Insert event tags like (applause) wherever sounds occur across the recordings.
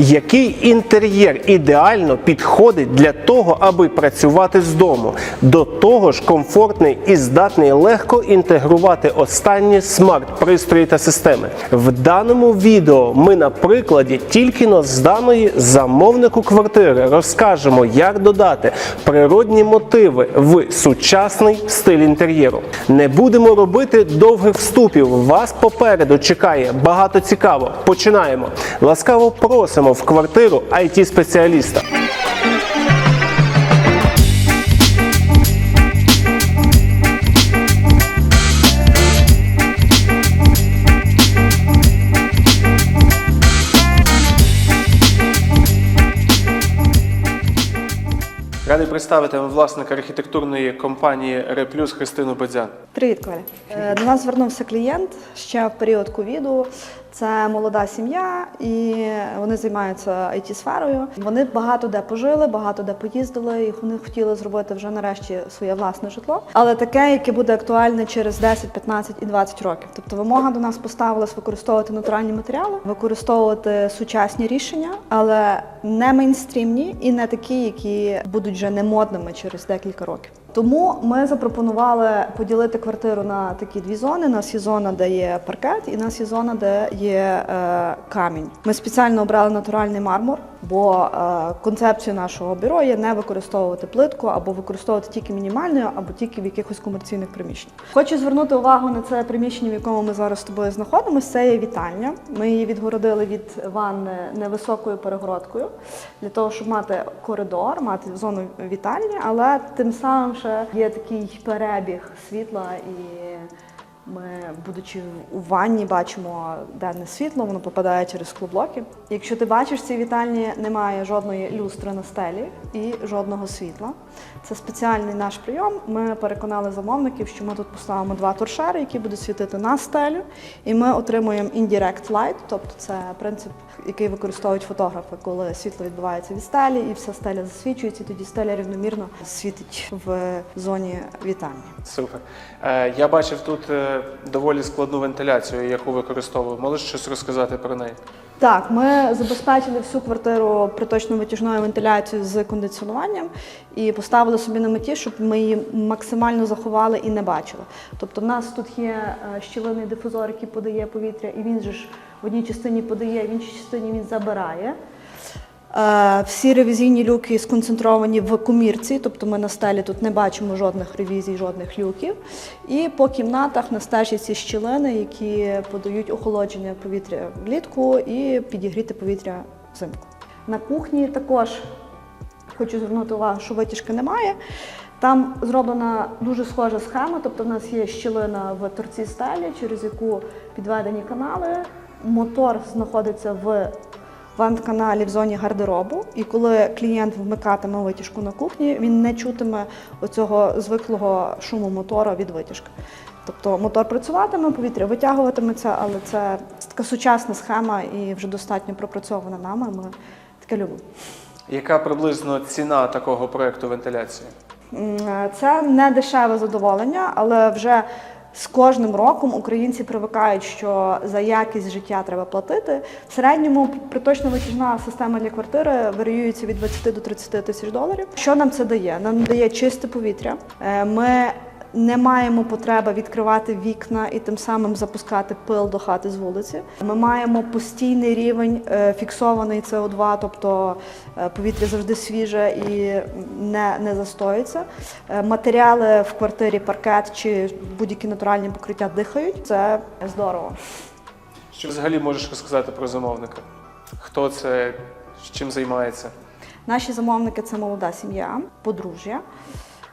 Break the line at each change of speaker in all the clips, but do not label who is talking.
Який інтер'єр ідеально підходить для того, аби працювати з дому? До того ж, комфортний і здатний легко інтегрувати останні смарт-пристрої та системи. В даному відео ми на прикладі тільки но зданої замовнику квартири розкажемо, як додати природні мотиви в сучасний стиль інтер'єру. Не будемо робити довгих вступів. Вас попереду чекає багато цікаво. Починаємо. Ласкаво просимо в квартиру it спеціаліста. Радий представити вам власника архітектурної компанії Реплюс Христину Бедзян.
Привіт, Коля. Е, До нас звернувся клієнт ще в період ковіду. Це молода сім'я, і вони займаються it сферою Вони багато де пожили, багато де поїздили, і вони хотіли зробити вже нарешті своє власне житло, але таке, яке буде актуальне через 10, 15 і 20 років. Тобто вимога до нас поставилась використовувати натуральні матеріали, використовувати сучасні рішення, але не мейнстрімні і не такі, які будуть вже не модними через декілька років. Тому ми запропонували поділити квартиру на такі дві зони. У нас є зона, де є паркет, і у нас є зона, де є е, камінь. Ми спеціально обрали натуральний мармур, бо е, концепція нашого бюро є не використовувати плитку або використовувати тільки мінімальною, або тільки в якихось комерційних приміщеннях. Хочу звернути увагу на це приміщення, в якому ми зараз з тобою знаходимося. Це є вітальня. Ми її відгородили від ванни невисокою перегородкою для того, щоб мати коридор, мати зону вітальні, але тим самим ще є такий перебіг світла і. Ми, будучи у ванні, бачимо денне світло, воно попадає через склоблоки. Якщо ти бачиш, в цій вітальні немає жодної люстри на стелі і жодного світла. Це спеціальний наш прийом. Ми переконали замовників, що ми тут поставимо два торшери, які будуть світити на стелю, і ми отримуємо indirect light, тобто це принцип, який використовують фотографи, коли світло відбувається від стелі, і вся стеля засвічується, і тоді стеля рівномірно світить в зоні вітальні.
Супер. Е, я бачив тут е, доволі складну вентиляцію, яку використовую. Можеш щось розказати про неї?
Так, ми забезпечили всю квартиру приточно-витяжною вентиляцією з кондиціонуванням і поставили собі на меті, щоб ми її максимально заховали і не бачили. Тобто, в нас тут є щілиний щілинний дифузор, який подає повітря, і він же ж в одній частині подає, в іншій частині він забирає. Е, Всі ревізійні люки сконцентровані в комірці, тобто ми на стелі тут не бачимо жодних ревізій, жодних люків. І по кімнатах на стежі ці щілини, які подають охолодження повітря влітку і підігріти повітря взимку. На кухні також хочу звернути увагу, що витяжки немає. Там зроблена дуже схожа схема, тобто в нас є щілина в торці стелі, через яку підведені канали. Мотор знаходиться в вант-каналі в зоні гардеробу. І коли клієнт вмикатиме витяжку на кухні, він не чутиме оцього звиклого шуму мотора від витяжки. Тобто мотор працюватиме, повітря витягуватиметься, але це така сучасна схема і вже достатньо пропрацьована нами. Ми таке любимо.
Яка приблизно ціна такого проекту вентиляції?
Це не дешеве задоволення, але вже з кожним роком українці привикають, що за якість життя треба платити. В середньому приточна витяжна система для квартири варіюється від 20 до 30 тисяч доларів. Що нам це дає? Нам дає чисте повітря. Е, Ми не маємо потреби відкривати вікна і тим самим запускати пил до хати з вулиці. Ми маємо постійний рівень е, фіксований СО2, тобто е, повітря завжди свіже і не, не застоїться. Е, Матеріали в квартирі, паркет чи будь-які натуральні покриття дихають. Це здорово.
Що взагалі можеш розказати про замовника? Хто це, чим займається?
Наші замовники це молода сім'я, подружжя.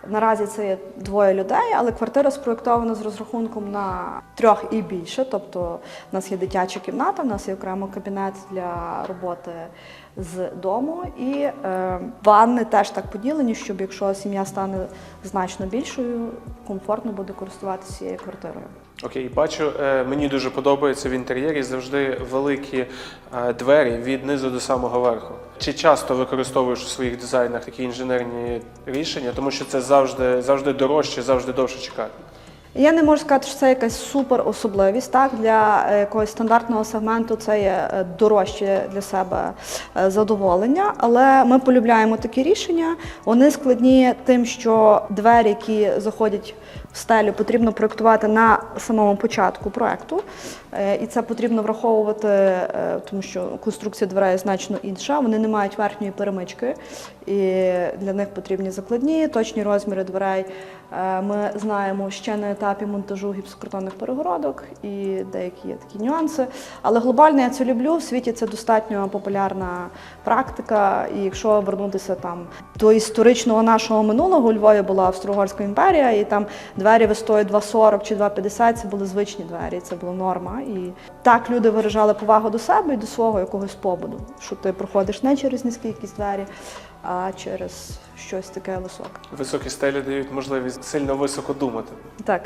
Наразі це є двоє людей, але квартира спроєктована з розрахунком на трьох і більше. Тобто в нас є дитяча кімната, в нас є окремо кабінет для роботи з дому, і е, ванни теж так поділені, щоб якщо сім'я стане значно більшою, комфортно буде користуватися цією квартирою.
Окей, бачу, е, мені дуже подобається в інтер'єрі завжди великі е, двері від низу до самого верху. Чи часто використовуєш у своїх дизайнах такі інженерні рішення, тому що це завжди, завжди дорожче, завжди довше чекати?
Я не можу сказати, що це якась супер особливість. Так для е, якогось стандартного сегменту це є е, дорожче для себе е, задоволення. Але ми полюбляємо такі рішення. Вони складні тим, що двері, які заходять в стелю, потрібно проєктувати на самому початку проекту. Е, І це потрібно враховувати, тому що конструкція дверей значно інша. Вони не мають верхньої перемички, і для них потрібні закладні, точні розміри дверей. Ми знаємо ще на етапі монтажу гіпсокартонних перегородок і деякі є такі нюанси. Але глобально я це люблю. В світі це достатньо популярна практика. І якщо вернутися там до історичного нашого минулого, у Львові була Австро-Угорська імперія, і там двері висоють 2,40 чи 2,50, це були звичні двері, це була норма. І так люди виражали повагу до себе і до свого якогось побуду, що ти проходиш не через низькі якісь двері, а через щось таке високе.
Високі стелі дають можливість сильно високо думати.
Так.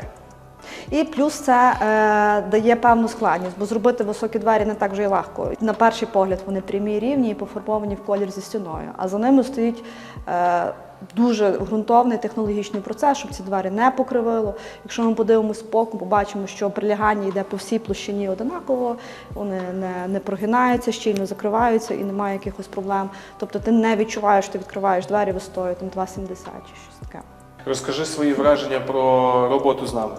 І плюс це е, дає певну складність, бо зробити високі двері не так вже й легко. На перший погляд вони прямі рівні і пофарбовані в колір зі стіною. А за ними стоїть е, дуже ґрунтовний технологічний процес, щоб ці двері не покривило. Якщо ми подивимося боку, побачимо, що прилягання йде по всій площині одинаково, вони не, не прогинаються, щільно закриваються і немає якихось проблем. Тобто ти не відчуваєш, що ти відкриваєш двері висотою там 2,70 чи щось таке.
Розкажи свої враження про роботу з нами.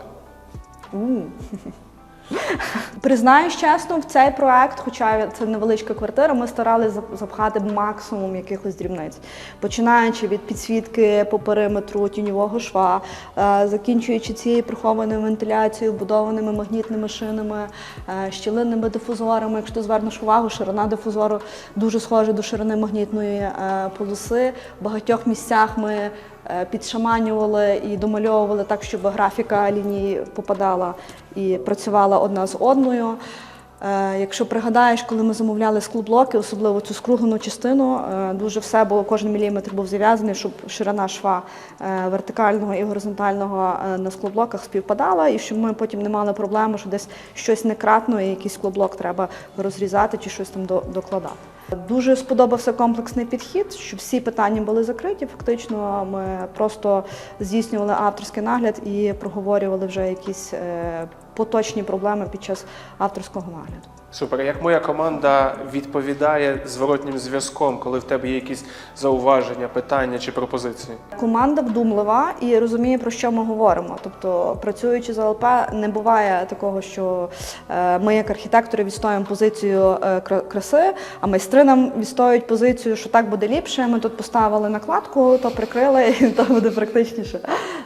Признаюсь чесно, в цей проект, хоча це невеличка квартира, ми старалися зап- запхати максимум якихось дрібниць, починаючи від підсвітки по периметру тіньового шва, е, закінчуючи цією прихованою вентиляцією, будованими магнітними шинами, е, щілинними дифузорами. Якщо ти звернеш увагу, ширина дифузору дуже схожа до ширини магнітної е, полоси. В багатьох місцях ми підшаманювали і домальовували так, щоб графіка лінії попадала і працювала одна з одною. Е, Якщо пригадаєш, коли ми замовляли склоблоки, особливо цю скруглену частину, е, дуже все було, кожен міліметр був зав'язаний, щоб ширина шва е, вертикального і горизонтального е, на склоблоках співпадала, і щоб ми потім не мали проблеми, що десь щось некратно і якийсь склоблок треба розрізати чи щось там до- докладати. Дуже сподобався комплексний підхід, щоб всі питання були закриті. Фактично, ми просто здійснювали авторський нагляд і проговорювали вже якісь е, поточні проблеми під час авторського нагляду.
Супер. Як моя команда відповідає зворотнім зв'язком, коли в тебе є якісь зауваження, питання чи пропозиції?
Команда вдумлива і розуміє, про що ми говоримо. Тобто, працюючи з ЛП, не буває такого, що е, ми, як архітектори, відстоюємо позицію е, краси, а майстри нам відстоюють позицію, що так буде ліпше. Ми тут поставили накладку, то прикрили, і то буде практичніше.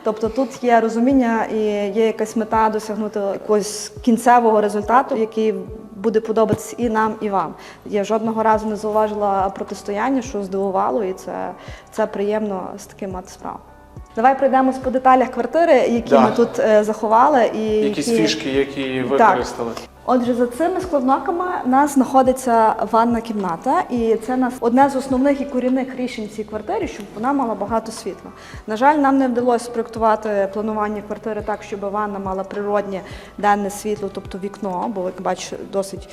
Тобто тут є розуміння і є якась мета досягнути якогось кінцевого результату, який буде подобатись і нам, і вам. Я жодного разу не зауважила протистояння, що здивувало, і це, це приємно з таким мати справу. Давай пройдемось по деталях квартири, які
Да.
ми тут е, заховали. І
Якісь
які...
фішки, які
Так. Отже, за цими складноками нас знаходиться ванна кімната, і це нас одне з основних і корінних рішень цій квартирі, щоб вона мала багато світла. На жаль, нам не вдалося спроектувати планування квартири так, щоб ванна мала природнє денне світло, тобто вікно, бо як бачиш, досить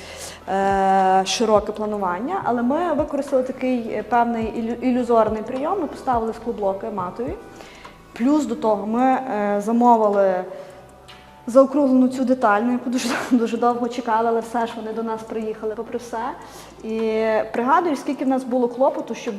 е- широке планування. Але ми використали такий е, певний ілю- ілюзорний прийом. Ми поставили склоблоки матові. Плюс до того ми е, замовили заокруглену цю деталь, на яку дуже, (laughs) дуже довго чекали, але все ж вони до нас приїхали попри все. І пригадую, скільки в нас було клопоту, щоб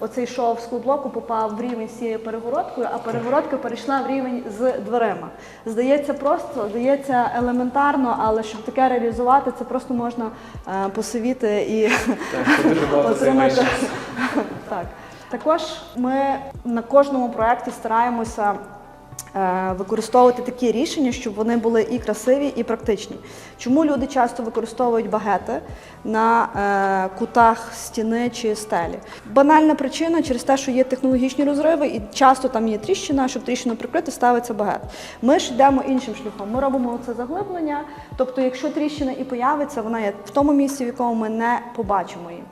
оцей шов з клоблоку попав в рівень з цією перегородкою, а перегородка перейшла в рівень з дверима. Здається, просто, здається елементарно, але щоб таке реалізувати, це просто можна е, посивіти і (laughs) отримати. Так. Також ми на кожному проєкті стараємося використовувати такі рішення, щоб вони були і красиві, і практичні. Чому люди часто використовують багети на е, кутах стіни чи стелі? Банальна причина через те, що є технологічні розриви, і часто там є тріщина, щоб тріщину прикрити, ставиться багет. Ми ж йдемо іншим шляхом. Ми робимо це заглиблення. Тобто, якщо тріщина і появиться, вона є в тому місці, в якому ми не побачимо її.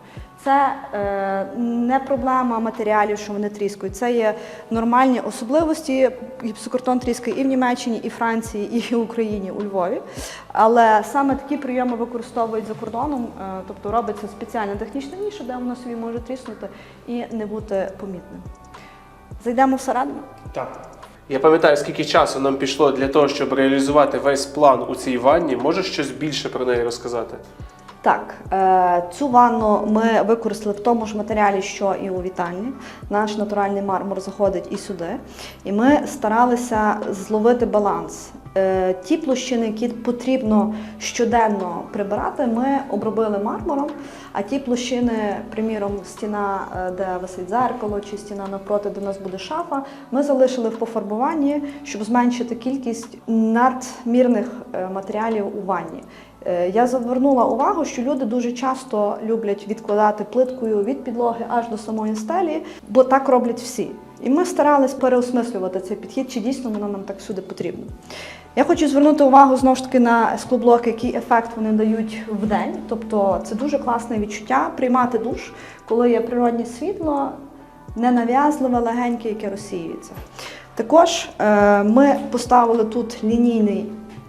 Це е, не проблема матеріалів, що вони тріскають. Це є нормальні особливості. Гіпсокартон тріскає і в Німеччині, і Франції, і в Україні, у Львові. Але саме такі прийоми використовують за кордоном, е, тобто робиться спеціальна технічна ніша, де воно собі може тріснути і не бути помітним. Зайдемо всередину.
Так. Я пам'ятаю, скільки часу нам пішло для того, щоб реалізувати весь план у цій ванні. Можеш щось більше про неї розказати?
Так, е, цю ванну ми використали в тому ж матеріалі, що і у вітальні. Наш натуральний мармур заходить і сюди. І ми старалися зловити баланс. Е, Ті площини, які потрібно щоденно прибирати, ми обробили мармуром. А ті площини, приміром, стіна, е, де висить дзеркало, чи стіна навпроти, де у нас буде шафа, ми залишили в пофарбуванні, щоб зменшити кількість надмірних матеріалів у ванні. Е, Я звернула увагу, що люди дуже часто люблять відкладати плиткою від підлоги аж до самої стелі, бо так роблять всі. І ми старались переосмислювати цей підхід, чи дійсно воно нам так всюди потрібно. Я хочу звернути увагу знову ж таки на склоблоки, який ефект вони дають в день. Тобто це дуже класне відчуття приймати душ, коли є природнє світло, ненав'язливе, легеньке, яке розсіюється. Також е, ми поставили тут лінійний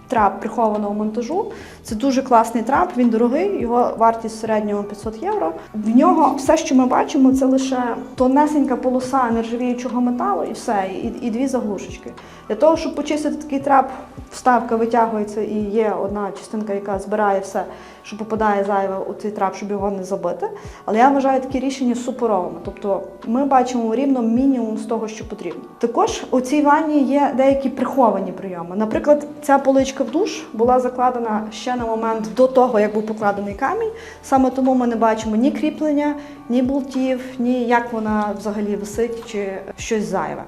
трап прихованого монтажу. Це дуже класний трап, він дорогий, його вартість в середньому 500 євро. В нього все, що ми бачимо, це лише тонесенька полоса нержавіючого металу і все, і, і дві заглушечки. Для того, щоб почистити такий трап, вставка витягується і є одна частинка, яка збирає все, що попадає зайве у цей трап, щоб його не забити. Але я вважаю такі рішення суперовими. Тобто ми бачимо рівно мінімум з того, що потрібно. Також у цій ванні є деякі приховані прийоми. Наприклад, ця поличка в душ була закладена ще на момент до того, як був покладений камінь. Саме тому ми не бачимо ні кріплення, ні болтів, ні як вона взагалі висить чи щось зайве.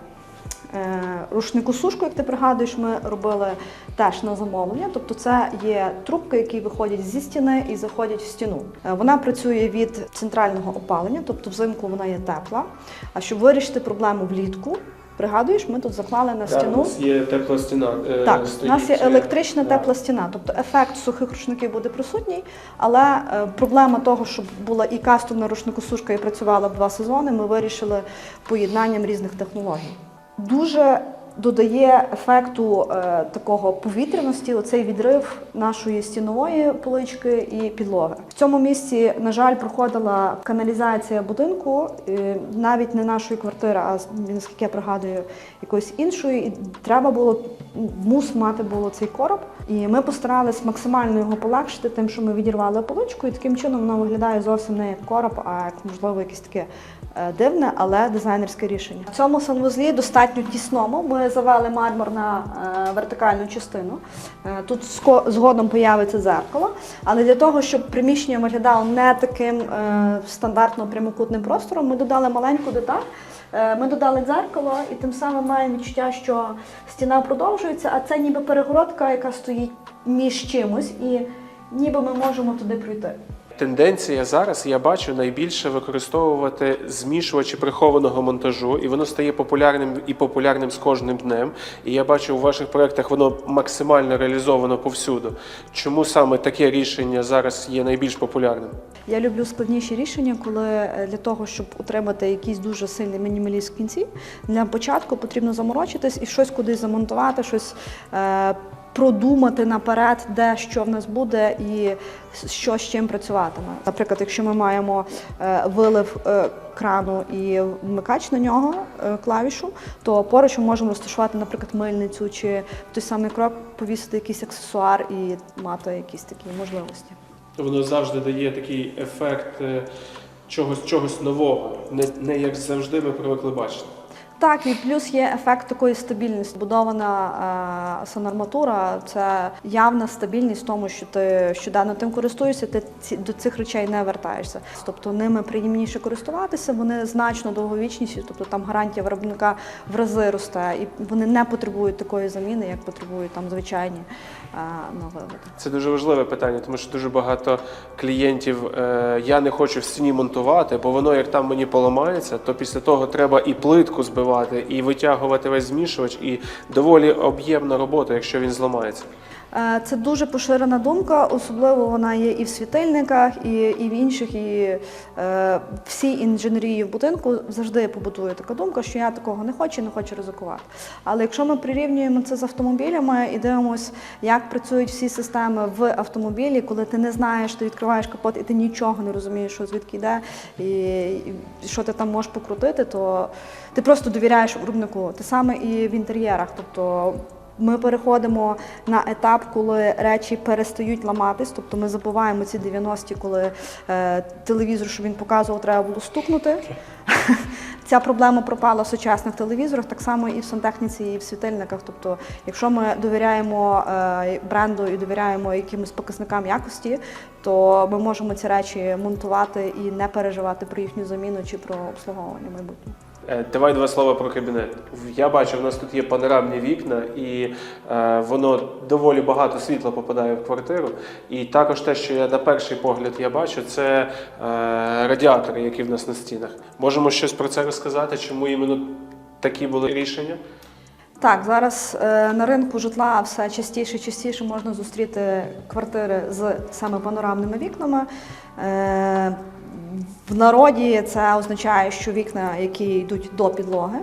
Е, Рушнику сушку, як ти пригадуєш, ми робили теж на замовлення. Тобто, це є трубки, які виходять зі стіни і заходять в стіну. Е, Вона працює від центрального опалення, тобто взимку вона є тепла. А щоб вирішити проблему влітку, пригадуєш, ми тут заклали на стіну.
У нас є тепла стіна. е,
Так, у нас є електрична тепла стіна, тобто ефект сухих рушників буде присутній, але е, проблема того, щоб була і кастомна рушникосушка і працювала два сезони, ми вирішили поєднанням різних технологій. Дуже додає ефекту е, такого повітряності оцей відрив нашої стінової полички і підлоги. В цьому місці, на жаль, проходила каналізація будинку, е, навіть не нашої квартири, а наскільки я пригадую, якоїсь іншої. І треба було мус мати було цей короб. І ми постарались максимально його полегшити, тим, що ми відірвали поличку, і таким чином воно виглядає зовсім не як короб, а як можливо якесь таке дивне, але дизайнерське рішення. В цьому санвузлі достатньо тісному. Ми завели мармур на е, вертикальну частину. Е, Тут згодом появиться зеркало, але для того, щоб приміщення виглядало не таким е, стандартно прямокутним простором, ми додали маленьку деталь. Е, Ми додали дзеркало, і тим самим маємо відчуття, що стіна продовжується, а це ніби перегородка, яка стоїть між чимось, і ніби ми можемо туди пройти.
Тенденція зараз я бачу найбільше використовувати змішувачі прихованого монтажу, і воно стає популярним і популярним з кожним днем. І я бачу у ваших проєктах воно максимально реалізовано повсюду. Чому саме таке рішення зараз є найбільш популярним?
Я люблю складніші рішення, коли е, для того, щоб отримати якийсь дуже сильний мінімаліст в кінці, для початку потрібно заморочитись і щось кудись замонтувати, щось е, продумати наперед, де що в нас буде і що з чим працюватиме. Наприклад, якщо ми маємо е, вилив е, крану і вмикач на нього е, клавішу, то поруч ми можемо розташувати, наприклад, мильницю чи в той самий крок повісити якийсь аксесуар і мати якісь такі можливості.
Воно завжди дає такий ефект чогось, чогось нового, не, не як завжди ми привикли бачити.
Так, і плюс є ефект такої стабільності. Будована е, санарматура це явна стабільність в тому, що ти щоденно тим користуєшся, ти ці, до цих речей не вертаєшся. Тобто ними приємніше користуватися, вони значно довговічніші, тобто там гарантія виробника в рази росте, і вони не потребують такої заміни, як потребують там звичайні е, на.
Це дуже важливе питання, тому що дуже багато клієнтів е, я не хочу в стіні монтувати, бо воно як там мені поламається, то після того треба і плитку збивати, і витягувати весь змішувач, і доволі об'ємна робота, якщо він зламається.
Е, Це дуже поширена думка, особливо вона є і в світильниках, і, і в інших. І е, всі інженерії в будинку завжди побутує така думка, що я такого не хочу, не хочу ризикувати. Але якщо ми прирівнюємо це з автомобілями і дивимося, як працюють всі системи в автомобілі, коли ти не знаєш, ти відкриваєш капот і ти нічого не розумієш, що звідки йде, і, і що ти там можеш покрутити, то ти просто довіряєш виробнику. Те саме і в інтер'єрах. Тобто ми переходимо на етап, коли речі перестають ламатись. Тобто ми забуваємо ці 90-ті, коли е, телевізор, що він показував, треба було стукнути. (laughs) Ця проблема пропала в сучасних телевізорах, так само і в сантехніці, і в світильниках. Тобто, якщо ми довіряємо е, бренду і довіряємо якимось показникам якості, то ми можемо ці речі монтувати і не переживати про їхню заміну чи про обслуговування майбутнього.
Е, Давай два слова про кабінет. Я бачу, в нас тут є панорамні вікна, і е, воно доволі багато світла попадає в квартиру. І також те, що я на перший погляд я бачу, це е, радіатори, які в нас на стінах. Можемо щось про це розказати, чому іменно такі були рішення?
Так, зараз е, на ринку житла все частіше і частіше можна зустріти квартири з саме панорамними вікнами. Е, в народі це означає, що вікна, які йдуть до підлоги.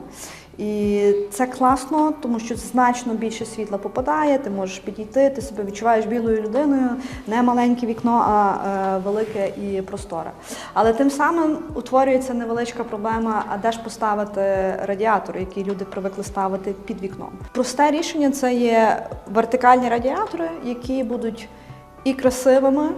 І це класно, тому що значно більше світла попадає, ти можеш підійти, ти себе відчуваєш білою людиною, не маленьке вікно, а е, велике і просторе. Але тим самим утворюється невеличка проблема, а де ж поставити радіатори, які люди привикли ставити під вікном. Просте рішення це є вертикальні радіатори, які будуть і красивими.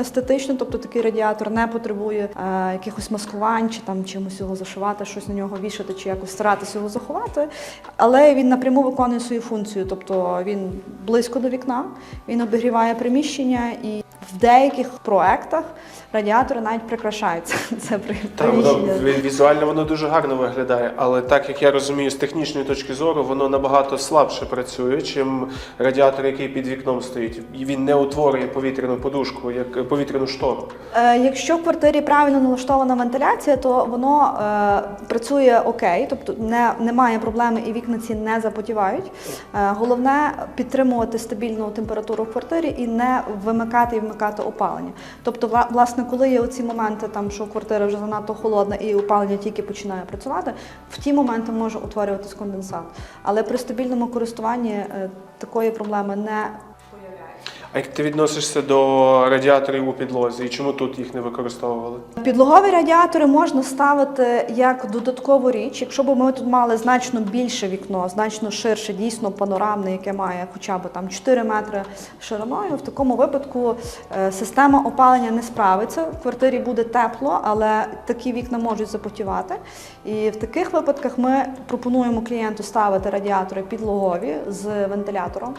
Естетично, тобто такий радіатор не потребує е, якихось маскувань чи там чимось його зашивати, щось на нього вішати чи якось старатися його заховати. Але він напряму виконує свою функцію, тобто він близько до вікна, він обігріває приміщення і в деяких проектах радіатори навіть прикрашаються. (laughs) Це при-
Там воно візуально воно дуже гарно виглядає, але так як я розумію, з технічної точки зору воно набагато слабше працює, чим радіатор, який під вікном стоїть. І він не утворює повітряну подушку, як повітряну штору.
Е, Якщо в квартирі правильно налаштована вентиляція, то воно е, працює окей, тобто не, немає проблеми і вікна ці не запотівають. Е, головне підтримувати стабільну температуру в квартирі і не вимикати і вмикати опалення. Тобто, вла- власне, коли є оці моменти, там що квартира вже занадто холодна і опалення тільки починає працювати, в ті моменти може утворюватись конденсат. Але при стабільному користуванні е, такої проблеми не
А як ти відносишся до радіаторів у підлозі і чому тут їх не використовували?
Підлогові радіатори можна ставити як додаткову річ. Якщо б ми тут мали значно більше вікно, значно ширше, дійсно панорамне, яке має хоча б там 4 метри шириною, в такому випадку е, система опалення не справиться. В квартирі буде тепло, але такі вікна можуть запотівати. І в таких випадках ми пропонуємо клієнту ставити радіатори підлогові з вентилятором,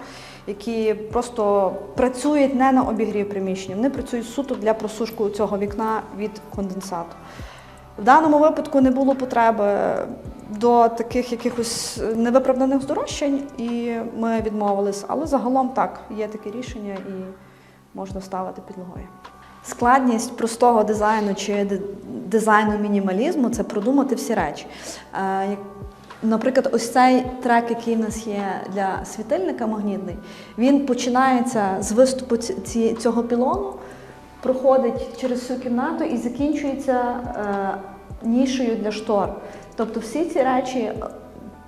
які просто працюють не на обігрів приміщення, вони працюють суто для просушку цього вікна від конденсату. В даному випадку не було потреби до таких якихось невиправданих здорожчань, і ми відмовились. Але загалом так, є таке рішення і можна ставити підлогою. Складність простого дизайну чи дизайну мінімалізму це продумати всі речі. Наприклад, ось цей трек, який в нас є для світильника магнітний, він починається з виступу ці- цього пілону, проходить через всю кімнату і закінчується е, нішею для штор. Тобто всі ці речі,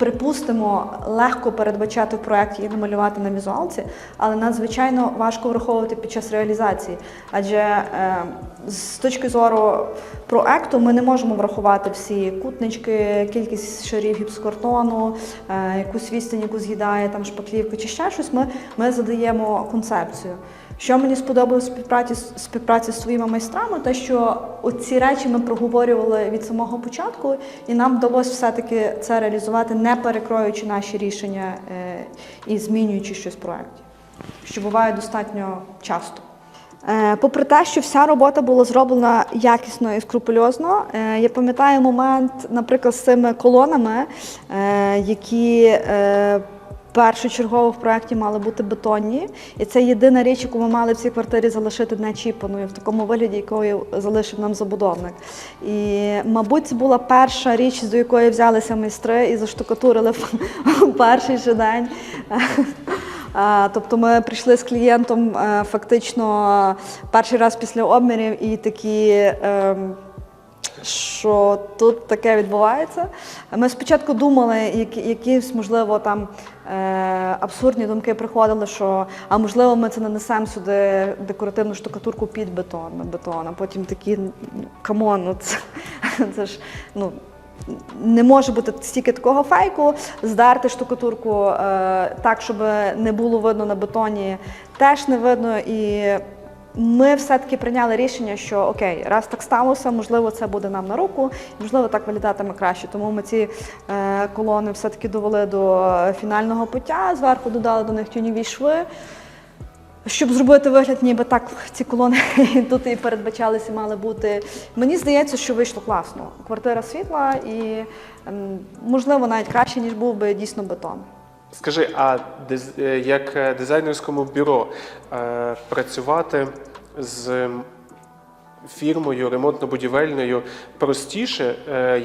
припустимо, легко передбачати в проєкті і намалювати на візуалці, але надзвичайно важко враховувати під час реалізації. Адже е, з точки зору проекту ми не можемо врахувати всі кутнички, кількість шарів гіпсокартону, е, якусь відстань, яку з'їдає там шпаклівка чи ще щось. Ми, ми задаємо концепцію. Що мені сподобалось співпраці, співпраці з своїми майстрами, те, що ці речі ми проговорювали від самого початку, і нам вдалося все-таки це реалізувати, не перекроюючи наші рішення е, і змінюючи щось в проєкті, що буває достатньо часто. Е, Попри те, що вся робота була зроблена якісно і скрупульозно, е, я пам'ятаю момент, наприклад, з цими колонами, які першочергово в проєкті мали бути бетонні. І це єдина річ, яку ми мали в цій квартирі залишити нечіпаною в такому вигляді, якою залишив нам забудовник. І, мабуть, це була перша річ, до якої взялися майстри і заштукатурили перший же день. Тобто ми прийшли з клієнтом е, фактично перший раз після обмірів і такі. Що тут таке відбувається. Ми спочатку думали, які, якісь, можливо, там е, абсурдні думки приходили, що а можливо ми це нанесемо сюди декоративну штукатурку під бетон, на бетон, а потім такі камон, ну це, (laughs) це ж ну. Не може бути стільки такого фейку, здерти штукатурку е, так, щоб не було видно на бетоні, теж не видно. І ми все-таки прийняли рішення, що окей, раз так сталося, можливо, це буде нам на руку, можливо, так виглядатиме краще. Тому ми ці е, колони все-таки довели до фінального пуття, зверху додали до них тюніві шви. Щоб зробити вигляд, ніби так ці колони (laughs) тут і передбачалися, мали бути. Мені здається, що вийшло класно. Квартира світла і можливо навіть краще, ніж був би дійсно бетон.
Скажи, а е, як е, дизайнерському бюро е, працювати з фірмою ремонтно-будівельною простіше,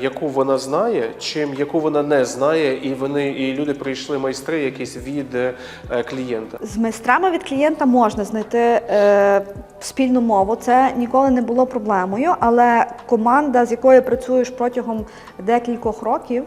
яку вона знає, чим яку вона не знає, і вони і люди прийшли майстри якісь від клієнта.
З майстрами від клієнта можна знайти спільну мову. Це ніколи не було проблемою, але команда, з якою працюєш протягом декількох років,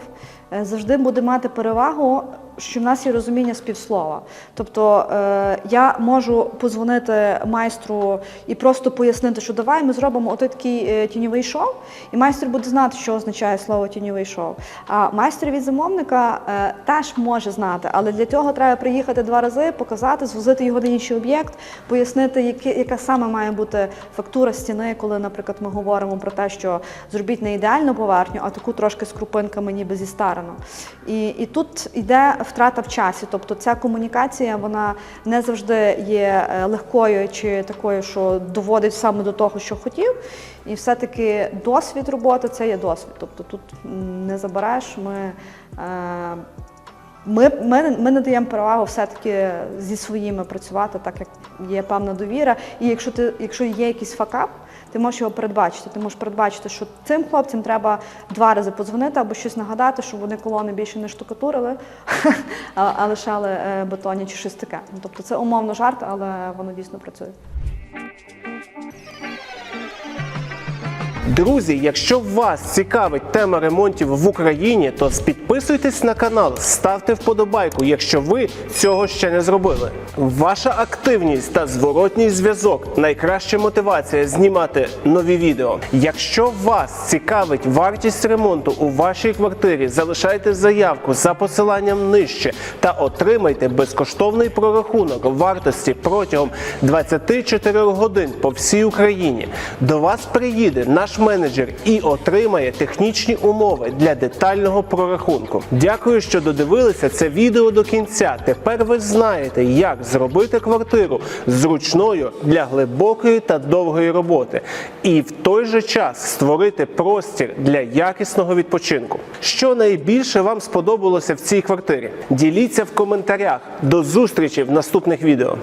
завжди буде мати перевагу, що в нас є розуміння співслова. Тобто е, я можу позвонити майстру і просто пояснити, що давай ми зробимо отой такий е, тіньовий шов, і майстер буде знати, що означає слово тіньовий шов. А майстер від замовника е, теж може знати, але для цього треба приїхати два рази, показати, звозити його на інший об'єкт, пояснити, яка саме має бути фактура стіни, коли, наприклад, ми говоримо про те, що зробіть не ідеальну поверхню, а таку трошки з крупинками, ніби зістарену. І, і тут йде втрата в часі. Тобто ця комунікація вона не завжди є е, легкою чи такою, що доводить саме до того, що хотів. І все-таки досвід роботи це є досвід. Тобто тут не забереш. Ми, е, ми, ми, ми надаємо перевагу все-таки зі своїми працювати, так як є певна довіра. І якщо ти, якщо є якийсь факап, ти можеш його передбачити. Ти можеш передбачити, що цим хлопцям треба два рази подзвонити або щось нагадати, щоб вони колони більше не штукатурили, (laughs) а, лишали е, бетоні чи щось таке. Ну, Тобто це умовно жарт, але воно дійсно працює.
Друзі, якщо вас цікавить тема ремонтів в Україні, то підписуйтесь на канал, ставте вподобайку, якщо ви цього ще не зробили. Ваша активність та зворотній зв'язок найкраща мотивація знімати нові відео. Якщо вас цікавить вартість ремонту у вашій квартирі, залишайте заявку за посиланням нижче та отримайте безкоштовний прорахунок вартості протягом 24 годин по всій Україні. До вас приїде наш менеджер і отримає технічні умови для детального прорахунку. Дякую, що додивилися це відео до кінця. Тепер ви знаєте, як зробити квартиру зручною для глибокої та довгої роботи, і в той же час створити простір для якісного відпочинку. Що найбільше вам сподобалося в цій квартирі? Діліться в коментарях. До зустрічі в наступних відео.